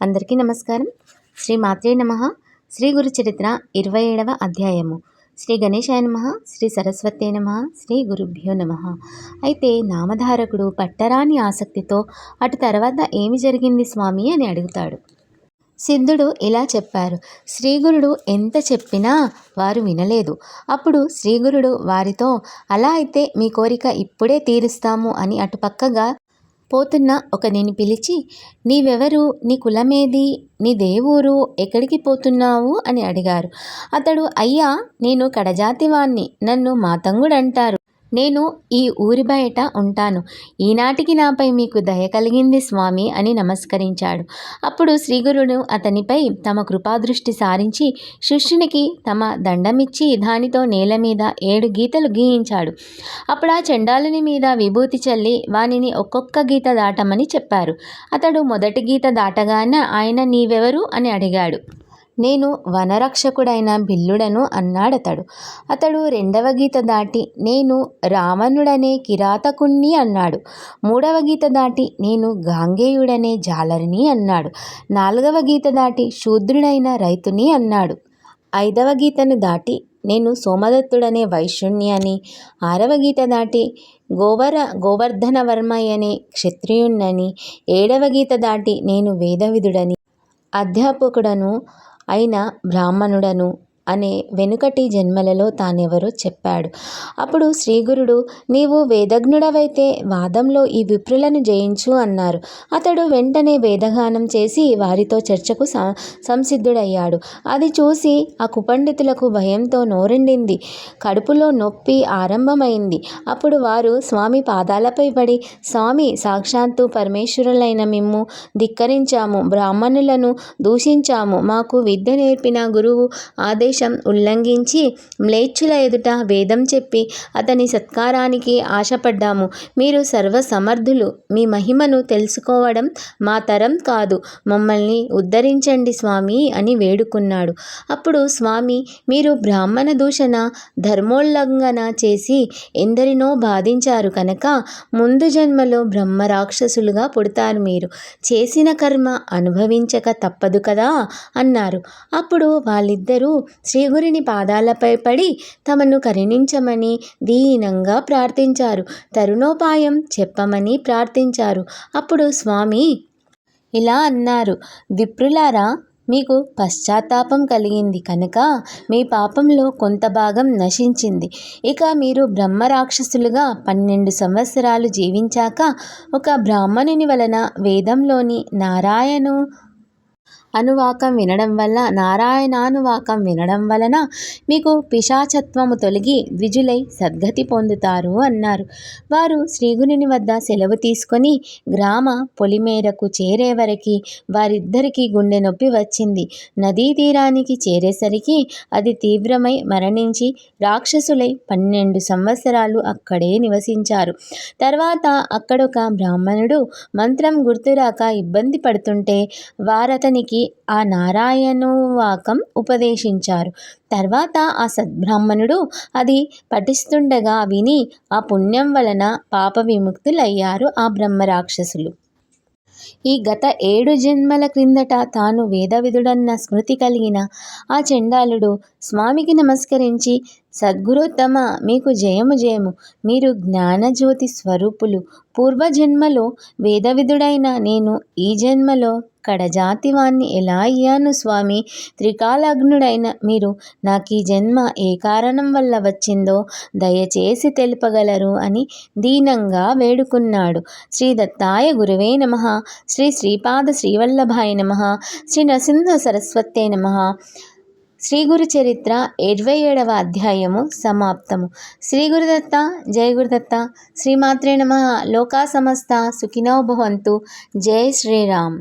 అందరికీ నమస్కారం. శ్రీ మాత్రే నమ. శ్రీ గురు చరిత్ర ఇరవై ఏడవ అధ్యాయము. శ్రీ గణేశాయ నమ. శ్రీ సరస్వతే నమ. శ్రీ గురుభ్యో నమ. అయితే నామధారకుడు పట్టరాని ఆసక్తితో అటు తర్వాత ఏమి జరిగింది స్వామి అని అడుగుతాడు. సిద్ధుడు ఇలా చెప్పారు. శ్రీగురుడు ఎంత చెప్పినా వారు వినలేదు. అప్పుడు శ్రీగురుడు వారితో అలా అయితే మీ కోరిక ఇప్పుడే తీరుస్తాము అని అటుపక్కగా పోతున్న ఒకనిని పిలిచి నీవెవరు? నీ కులమేది? నీ దేవురు? ఎక్కడికి పోతున్నావు? అని అడిగారు. అతడు అయ్యా నేను కడజాతివాణ్ణి. నన్ను మాతంగుడు అంటారు నేను ఈ ఊరి బయట ఉంటాను. ఈనాటికి నాపై మీకు దయ కలిగింది స్వామి అని నమస్కరించాడు. అప్పుడు శ్రీగురుడు అతనిపై తమ కృపాదృష్టి సారించి శిష్యునికి తమ దండమిచ్చి దానితో నేల మీద ఏడు గీతలు గీయించాడు. అప్పుడు ఆ చెండాలుని మీద విభూతి చల్లి వానిని ఒక్కొక్క గీత దాటమని చెప్పారు. అతడు మొదటి గీత దాటగానే ఆయన నీవెవరు? అని అడిగాడు. నేను వనరక్షకుడైన బిల్లుడను అన్నాడతడు. అతడు రెండవ గీత దాటి నేను రావణుడనే కిరాతకుణ్ణి అన్నాడు. మూడవ గీత దాటి నేను గాంగేయుడనే జాలరిని అన్నాడు. నాలుగవ గీత దాటి శూద్రుడైన రైతుని అన్నాడు. ఐదవ గీతను దాటి నేను సోమదత్తుడనే వైశ్యుణ్ణి అని ఆరవ గీత దాటి గోవర గోవర్ధనవర్మయ్యనే క్షత్రియుణ్ణని ఏడవ గీత దాటి నేను వేదవిధుడని అధ్యాపకుడను అయిన బ్రాహ్మణుడను అనే వెనుకటి జన్మలలో తానెవరో చెప్పాడు. అప్పుడు శ్రీగురుడు నీవు వేదజ్ఞుడవైతే వాదంలో ఈ విప్రులను జయించు అన్నారు. అతడు వెంటనే వేదగానం చేసి వారితో చర్చకు సంసిద్ధుడయ్యాడు. అది చూసి ఆ కుపండితులకు భయంతో నోరెండింది. కడుపులో నొప్పి ఆరంభమైంది. అప్పుడు వారు స్వామి పాదాలపై పడి స్వామి సాక్షాత్తు పరమేశ్వరులైన మిమ్ము ధిక్కరించాము బ్రాహ్మణులను దూషించాము మాకు విద్య నేర్పిన గురువు ఆదేశ ఆదేశం ఉల్లంఘించి మ్లేచ్చుల ఎదుట వేదం చెప్పి అతని సత్కారానికి ఆశపడ్డాము. మీరు సర్వసమర్థులు. మీ మహిమను తెలుసుకోవడం మా తరం కాదు. మమ్మల్ని ఉద్ధరించండి స్వామి అని వేడుకున్నాడు. అప్పుడు స్వామి మీరు బ్రాహ్మణ దూషణ ధర్మోల్లంఘన చేసి ఎందరినో బాధించారు కనుక ముందు జన్మలో బ్రహ్మ రాక్షసులుగా పుడతారు మీరు. చేసిన కర్మ అనుభవించక తప్పదు కదా? అన్నారు. అప్పుడు వాళ్ళిద్దరూ శ్రీగురిని పాదాలపై పడి తమను కరుణించమని దీనంగా ప్రార్థించారు. తరుణోపాయం చెప్పమని ప్రార్థించారు. అప్పుడు స్వామి ఇలా అన్నారు. విప్రులారా మీకు పశ్చాత్తాపం కలిగింది కనుక మీ పాపంలో కొంత భాగం నశించింది. ఇక మీరు బ్రహ్మ రాక్షసులుగా పన్నెండు సంవత్సరాలు జీవించాక ఒక బ్రాహ్మణుని వలన వేదంలోని నారాయణు అనువాకం వినడం వల్ల నారాయణానువాకం వినడం వలన మీకు పిశాచత్వము తొలగి ద్విజులై సద్గతి పొందుతారు అన్నారు. వారు శ్రీగుని వద్ద సెలవు తీసుకొని గ్రామ పొలిమేరకు చేరే వరకు వారిద్దరికీ గుండె నొప్పి వచ్చింది. నదీ తీరానికి చేరేసరికి అది తీవ్రమై మరణించి రాక్షసులై పన్నెండు సంవత్సరాలు అక్కడే నివసించారు. తర్వాత అక్కడొక బ్రాహ్మణుడు మంత్రం గుర్తురాక ఇబ్బంది పడుతుంటే వారతనికి ఆ నారాయణువాకం ఉపదేశించారు. తర్వాత ఆ సద్బ్రాహ్మణుడు అది పఠిస్తుండగా విని ఆ పుణ్యం వలన పాప విముక్తులయ్యారు ఆ బ్రహ్మరాక్షసులు. ఈ గత ఏడు జన్మల క్రిందట తాను వేదవిధుడన్న స్మృతి కలిగిన ఆ చండాలుడు స్వామికి నమస్కరించి సద్గురోత్తమ మీకు జయము జయము. మీరు జ్ఞానజ్యోతి స్వరూపులు. పూర్వజన్మలో వేదవిధుడైన నేను ఈ జన్మలో కడజాతివాణ్ణి ఎలా అయ్యాను స్వామి? త్రికాలగ్నుడైన మీరు నాకు ఈ జన్మ ఏ కారణం వల్ల వచ్చిందో దయచేసి తెలుపగలరు అని దీనంగా వేడుకున్నాడు. శ్రీ దత్తాయ గురువే నమ. శ్రీ శ్రీపాద శ్రీవల్లభాయ నమ. శ్రీ నరసింహ సరస్వతే నమ. శ్రీ గురు చరిత్ర ఇరవై ఏడవ అధ్యాయము సమాప్తము. శ్రీ గురుదత్త జయ గురుదత్త శ్రీమాత్రే నమ. లోకా సమస్త సుఖినో భవంతు. జయ శ్రీరామ్.